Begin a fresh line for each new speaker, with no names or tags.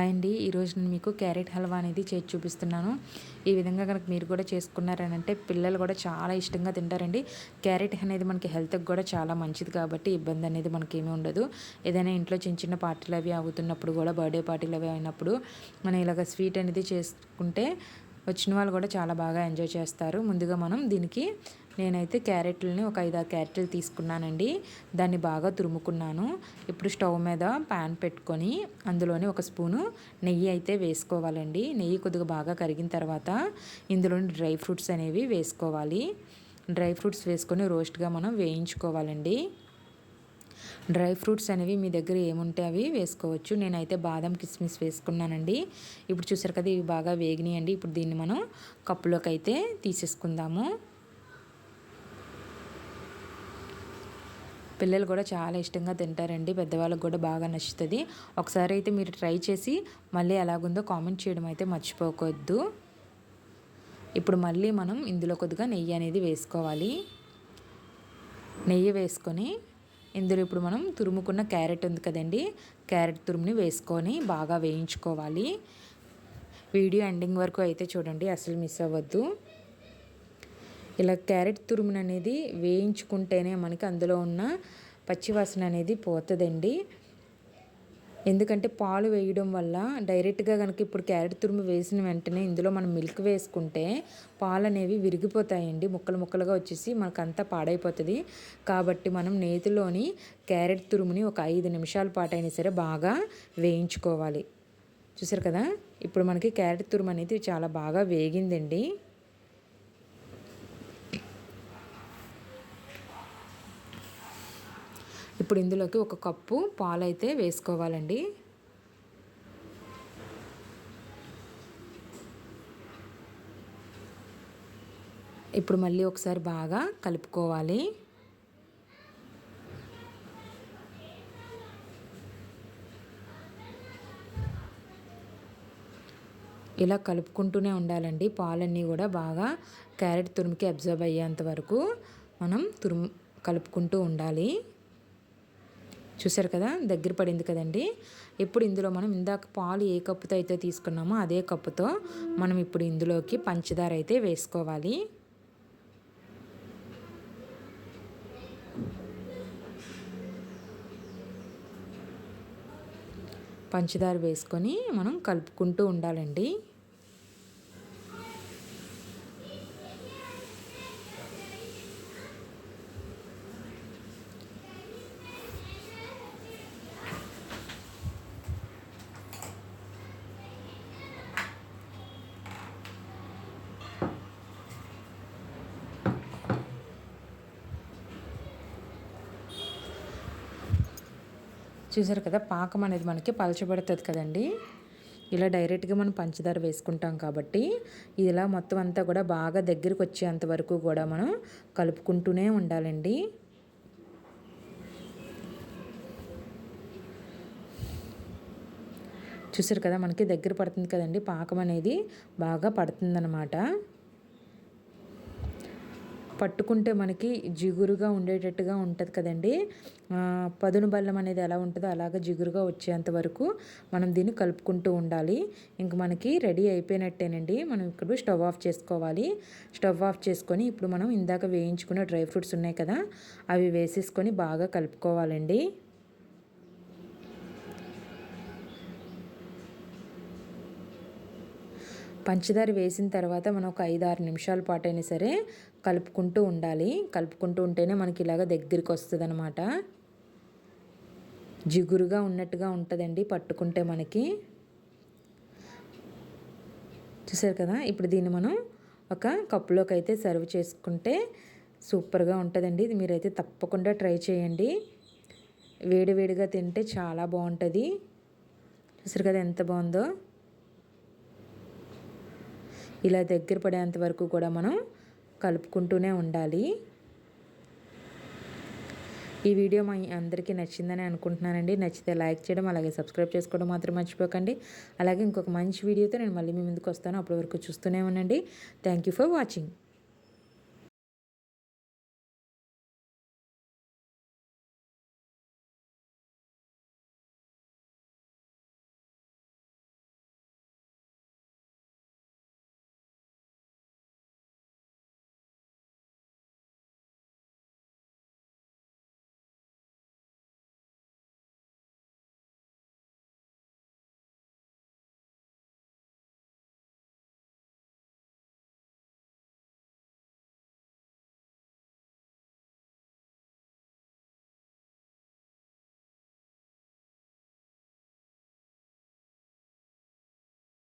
Hi అండి. ఈరోజు నేను మీకు క్యారెట్ హల్వా అనేది చేసి చూపిస్తున్నాను. ఈ విధంగా కనుక మీరు కూడా చేసుకున్నారనంటే పిల్లలు కూడా చాలా ఇష్టంగా తింటారండి. క్యారెట్ అనేది మనకి హెల్త్కి కూడా చాలా మంచిది కాబట్టి ఇబ్బంది అనేది మనకి ఏమీ ఉండదు. ఏదైనా ఇంట్లో చిన్న చిన్న పార్టీలు అవి అవుతున్నప్పుడు కూడా బర్త్డే పార్టీలు అవి అయినప్పుడు మనం ఇలాగ స్వీట్ అనేది చేసుకుంటే వచ్చిన వాళ్ళు కూడా చాలా బాగా ఎంజాయ్ చేస్తారు. ముందుగా మనం దీనికి నేనైతే క్యారెట్లని ఒక ఐదు ఆరు క్యారెట్లు తీసుకున్నానండి. దాన్ని బాగా తురుముకున్నాను. ఇప్పుడు స్టవ్ మీద ప్యాన్ పెట్టుకొని అందులోని ఒక స్పూను నెయ్యి అయితే వేసుకోవాలండి. నెయ్యి కొద్దిగా బాగా కరిగిన తర్వాత ఇందులోని డ్రై ఫ్రూట్స్ అనేవి వేసుకోవాలి. డ్రై ఫ్రూట్స్ వేసుకొని రోస్ట్గా మనం వేయించుకోవాలండి. డ్రై ఫ్రూట్స్ అనేవి మీ దగ్గర ఏముంటే అవి వేసుకోవచ్చు. నేనైతే బాదం కిస్మిస్ వేసుకున్నానండి. ఇప్పుడు చూసారు కదా ఇవి బాగా వేగినాయండి. ఇప్పుడు దీన్ని మనం కప్పులోకి అయితే తీసేసుకుందాము. పిల్లలు కూడా చాలా ఇష్టంగా తింటారండి. పెద్దవాళ్ళకి కూడా బాగా నచ్చుతుంది. ఒకసారి అయితే మీరు ట్రై చేసి మళ్ళీ ఎలాగుందో కామెంట్ చేయడం అయితే మర్చిపోవద్దు ఇప్పుడు మళ్ళీ మనం ఇందులో కొద్దిగా నెయ్యి అనేది వేసుకోవాలి. నెయ్యి వేసుకొని ఇందులో ఇప్పుడు మనం తురుముకున్న క్యారెట్ ఉంది కదండి. క్యారెట్ తురుముని వేసుకొని బాగా వేయించుకోవాలి. వీడియో ఎండింగ్ వరకు అయితే చూడండి అసలు మిస్ అవ్వద్దు. ఇలా క్యారెట్ తురుమును అనేది వేయించుకుంటేనే మనకి అందులో ఉన్న పచ్చివాసన అనేది పోతుందండి. ఎందుకంటే పాలు వేయడం వల్ల డైరెక్ట్గా కనుక ఇప్పుడు క్యారెట్ తురుము వేసిన వెంటనే ఇందులో మనం మిల్క్ వేసుకుంటే పాలు అనేవి విరిగిపోతాయండి. ముక్కలు ముక్కలుగా వచ్చేసి మనకంతా పాడైపోతుంది. కాబట్టి మనం నేతిలోని క్యారెట్ తురుముని ఒక ఐదు నిమిషాల పాటు అయినా సరే బాగా వేయించుకోవాలి. చూసారు కదా? ఇప్పుడు మనకి క్యారెట్ తురుము అనేది చాలా బాగా వేగిందండి. ఇప్పుడు ఇందులోకి ఒక కప్పు పాలు అయితే వేసుకోవాలండి. ఇప్పుడు మళ్ళీ ఒకసారి బాగా కలుపుకోవాలి. ఇలా కలుపుకుంటూనే ఉండాలండి. పాలన్నీ కూడా బాగా క్యారెట్ తురుముకి అబ్జర్వ్ అయ్యేంత వరకు మనం తురుము కలుపుకుంటూ ఉండాలి. చూసారు కదా దగ్గర పడింది కదండి. ఇప్పుడు ఇందులో మనం ఇందాక పాలు ఏ కప్పుతో అయితే తీసుకున్నామో అదే కప్పుతో మనం ఇప్పుడు ఇందులోకి పంచదార అయితే వేసుకోవాలి. పంచదార వేసుకొని మనం కలుపుకుంటూ ఉండాలండి. చూసారు కదా పాకం అనేది మనకి పలచబడుతుంది కదండి. ఇలా డైరెక్ట్గా మనం పంచదార వేసుకుంటాం కాబట్టి ఇలా మొత్తం అంతా కూడా బాగా దగ్గరికి వచ్చేంత వరకు కూడా మనం కలుపుకుంటూనే ఉండాలండి. చూసారు కదా మనకి దగ్గర పడుతుంది కదండి పాకం అనేది బాగా పడుతుందన్నమాట. పట్టుకుంటే మనకి జిగురుగా ఉండేటట్టుగా ఉంటుంది కదండి. పదును బల్లం అనేది ఎలా ఉంటుందో అలాగ జిగురుగా వచ్చేంత వరకు మనం దీన్ని కలుపుకుంటూ ఉండాలి. ఇంక మనకి రెడీ అయిపోయినట్టేనండి. మనం ఇప్పుడు స్టవ్ ఆఫ్ చేసుకోవాలి. స్టవ్ ఆఫ్ చేసుకొని ఇప్పుడు మనం ఇందాక వేయించుకున్న డ్రై ఫ్రూట్స్ ఉన్నాయి కదా అవి వేసేసుకొని బాగా కలుపుకోవాలండి. పంచదార వేసిన తర్వాత మనం ఒక ఐదు ఆరు నిమిషాల పాటు అయినా సరే కలుపుకుంటూ ఉండాలి. కలుపుకుంటూ ఉంటేనే మనకి ఇలాగ దగ్గరికి వస్తుంది అనమాట జిగురుగా ఉన్నట్టుగా ఉంటుందండి పట్టుకుంటే మనకి. చూసారు కదా? ఇప్పుడు దీన్ని మనం ఒక కప్పులోకి అయితే సర్వ్ చేసుకుంటే సూపర్గా ఉంటుందండి. ఇది మీరైతే తప్పకుండా ట్రై చేయండి. వేడివేడిగా తింటే చాలా బాగుంటుంది. చూసారు కదా ఎంత బాగుందో? ఇలా దగ్గర పడేంత వరకు కూడా మనం కలుపుకుంటూనే ఉండాలి. ఈ వీడియో మా అందరికీ నచ్చిందని అనుకుంటున్నానండి. నచ్చితే లైక్ చేయడం అలాగే సబ్స్క్రైబ్ చేసుకోవడం మాత్రం మర్చిపోకండి. అలాగే ఇంకొక మంచి వీడియోతో నేను మళ్ళీ మీ ముందుకు వస్తాను. అప్పటి వరకు చూస్తూనే ఉండండి. Thank you for watching